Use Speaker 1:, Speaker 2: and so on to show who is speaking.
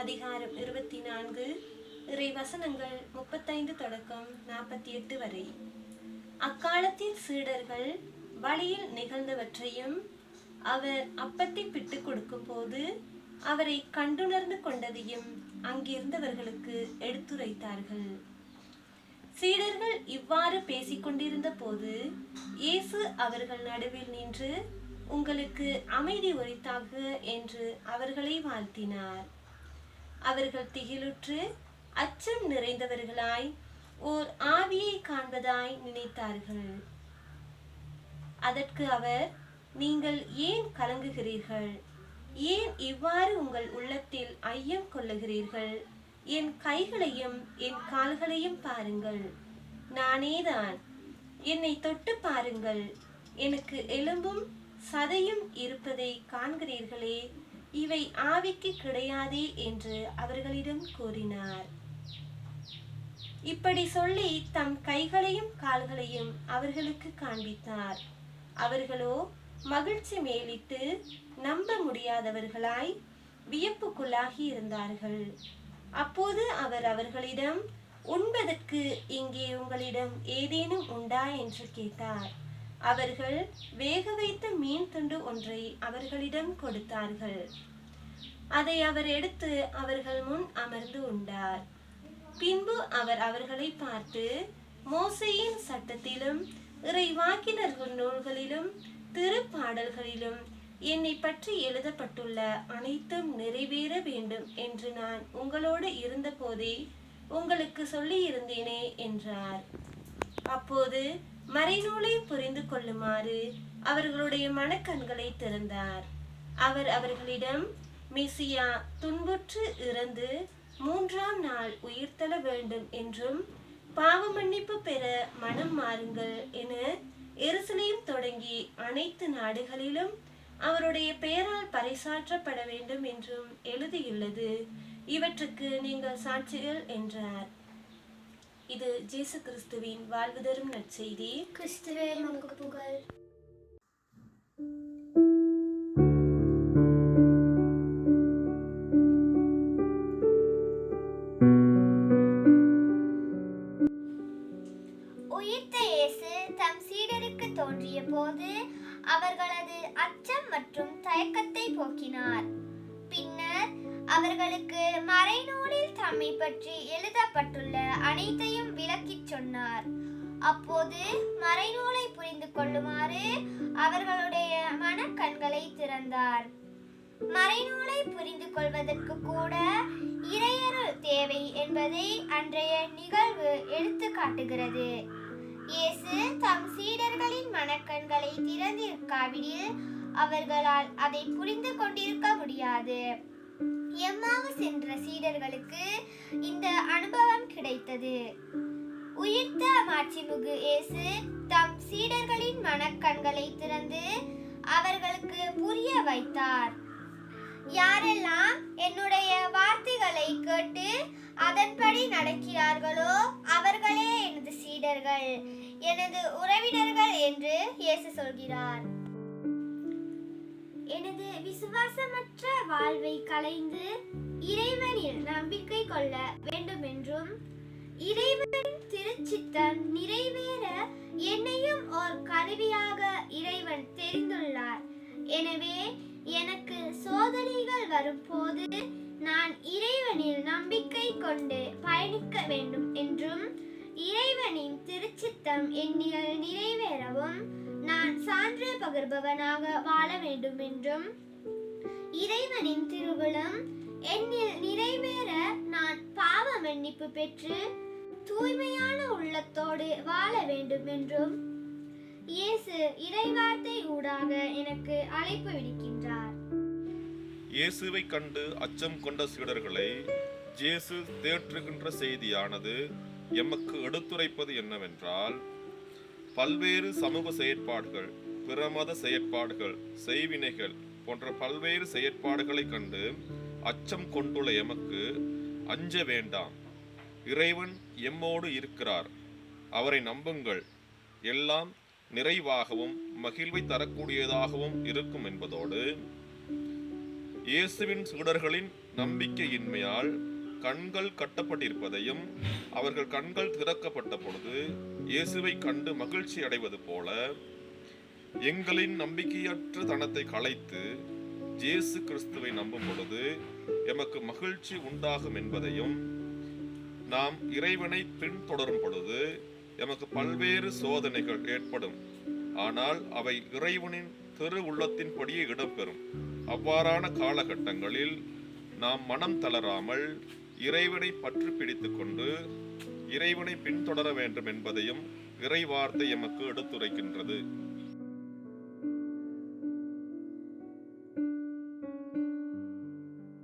Speaker 1: அதிகாரம் இருபத்தி நான்கு இறை வசனங்கள் முப்பத்தைந்து தொடக்கம் நாற்பத்தி எட்டு வரை. அக்காலத்தில் சீடர்கள் வழியில் நிகழ்ந்தவற்றையும் அவர் அப்பத்தை பிட்டு கொடுக்கும் போது அவரை கண்டுணர்ந்து கொண்டதையும் அங்கிருந்தவர்களுக்கு எடுத்துரைத்தார்கள். சீடர்கள் இவ்வாறு பேசிக்கொண்டிருந்த போது இயேசு அவர்கள் நடுவில் நின்று உங்களுக்கு அமைதி உரித்தாக என்று அவர்களை வாழ்த்தினார். அவர்கள் திகிலுற்று அச்சம் நிறைந்தவர்களாய் ஓர் ஆவியை காண்பதாய் நினைத்தார்கள். அதற்கு அவர் நீங்கள் ஏன் கலங்குகிறீர்கள்? ஏன் இவ்வாறு உங்கள் உள்ளத்தில் ஐயம் கொள்ளுகிறீர்கள்? என் கைகளையும் என் கால்களையும் பாருங்கள். நானேதான். என்னை தொட்டு பாருங்கள். எனக்கு எலும்பும் சதையும் இருப்பதை காண்கிறீர்களே இவை ஆவிக்கு கிடையாதே என்று அவர்களிடம் கூறினார். இப்படி சொல்லி தம் கைகளையும் கால்களையும் அவர்களுக்கு காண்பித்தார். அவர்களோ மகிழ்ச்சி மேலிட்டு நம்ப முடியாதவர்களாய் வியப்புக்குள்ளாகி இருந்தார்கள். அப்போது அவர் அவர்களிடம் உண்பதற்கு இங்கே உங்களிடம் ஏதேனும் உண்டா? என்று கேட்டார். அவர்கள் வேக வைத்த மீன் துண்டு ஒன்றை அவர்களிடம் கொடுத்தார்கள். அதை அவர் எடுத்து அவர்கள் முன் அமர்ந்து உண்டார். பின்பு அவர் அவர்களை பார்த்து மோசையின் சட்டத்திலும் இறைவாக்கினர்கள் நூல்களிலும் திருப்பாடல்களிலும் என்னை பற்றி எழுதப்பட்டுள்ள அனைத்தும் நிறைவேற வேண்டும் என்று நான் உங்களோடு இருந்தபோதே உங்களுக்கு சொல்லியிருந்தேனே என்றார். அப்போது மறைநூலை புரிந்து கொள்ளுமாறு அவர்களுடைய மனக்கண்களை திறந்தார். அவர் அவர்களிடம் மெசியா துன்புற்று இறந்து மூன்றாம் நாள் உயிர்த்தெழ வேண்டும் என்றும் பாவ மன்னிப்பு பெற மனம் மாறுங்கள் என எருசலேம் தொடங்கி அனைத்து நாடுகளிலும் அவருடைய பெயரால் பறைசாற்றப்பட வேண்டும் என்றும் எழுதியுள்ளது. இவற்றுக்கு நீங்கள் சாட்சிகள் என்றார். இது ஜேசு கிறிஸ்துவின் வாழ்வு தரும் நற்செய்தி.
Speaker 2: கிறிஸ்துவே நமக்கு புகழ். உயிர்த்த இயேசு தம் சீடருக்கு தோன்றிய போது அவர்களது அச்சம் மற்றும் தயக்கத்தை போக்கினார். பின்னர் அவர்களுக்கு மறைநூல் தம்மை பற்றி எழுதப்பட்டுள்ள அனைத்தையும் விளக்கிச் சொன்னார். அப்போது மறைநூலை புரிந்து கொள்ளுமாறு அவர்களுடைய மனக்கண்களை திறந்தார். மறைநூலை புரிந்து கொள்வதற்கு கூட இறையருள் தேவை என்பதை அன்றைய நிகழ்வு எடுத்து காட்டுகிறது. இயேசு தம் சீடர்களின் மனக்கண்களை திறந்திருக்காவிடில் அவர்களால் அதை புரிந்து கொண்டிருக்க முடியாது. எம்மாவு சென்ற சீடர்களுக்கு இந்த அனுபவம் கிடைத்தது. உயிர்த்த மாட்சிமுகு இயேசு தம் சீடர்களின் மனக்கண்களை திறந்து அவர்களுக்கு புரிய வைத்தார். யாரெல்லாம் என்னுடைய வார்த்தைகளை கேட்டு அதன்படி நடக்கிறார்களோ அவர்களே எனது சீடர்கள் எனது உறவினர்கள் என்று இயேசு சொல்கிறார். எனது விசுவாசமற்ற வாழ்வை கலைந்து இறைவனில் நம்பிக்கை கொள்ள வேண்டும் என்றும் இறைவன் திருச்சித்தம் நிறைவேற என்னையும் ஒரு கருவியாக இறைவன் தெரிந்துள்ளார். எனவே எனக்கு சோதனைகள் வரும்போது நான் இறைவனில் நம்பிக்கை கொண்டு பயணிக்க வேண்டும் என்றும் இறைவனின் திருச்சித்தம் என்னில் நிறைவேறவும் நான் சான்று பகிர்பவனாக வாழ வேண்டும் என்றும் இறைவனின் திருவிழம் என்னில் நிறைவேற நான் பாவ மன்னிப்பு பெற்று தூய்மையான உள்ளத்தோடு வாழ வேண்டும் என்றும் இயேசு இறைவார்த்தை ஊடாக எனக்கு அழைப்பு விடுக்கின்றார்.
Speaker 3: இயேசுவை கண்டு அச்சம் கொண்ட சீடர்களை இயேசு தேற்றுகின்ற செய்தியானது எமக்கு எடுத்துரைப்பது என்னவென்றால் பல்வேறு சமூக செயற்பாடுகள் பிரமத செயற்பாடுகள் செய்வினைகள் போன்ற பல்வேறு செயற்பாடுகளை கண்டு அச்சம் கொண்டுள்ள எமக்கு அஞ்ச வேண்டாம். இறைவன் எம்மோடு இருக்கிறார். அவரை நம்புங்கள். எல்லாம் நிறைவாகவும் மகிழ்வை தரக்கூடியதாகவும் இருக்கும் என்பதோடு இயேசுவின் சீடர்களின் நம்பிக்கையின்மையால் கண்கள் கட்டப்பட்டிருப்பதையும் அவர்கள் கண்கள் திறக்கப்பட்ட பொழுது இயேசுவை கண்டு மகிழ்ச்சி அடைவது போல எங்களின் நம்பிக்கையற்ற தனத்தை களைத்து இயேசு கிறிஸ்துவை நம்பும் பொழுது எமக்கு மகிழ்ச்சி உண்டாகும் என்பதையும் நாம் இறைவனை பின்தொடரும் பொழுது எமக்கு பல்வேறு சோதனைகள் ஏற்படும். ஆனால் அவை இறைவனின் திரு உள்ளத்தின்படியே இடம்பெறும். அவ்வாறான காலகட்டங்களில் நாம் மனம் தளராமல் இறைவனை பற்று பிடித்து கொண்டு இறைவனை பின்தொடர வேண்டும் என்பதையும் இறைவார்த்தை எமக்கு எடுத்துரைக்கின்றது.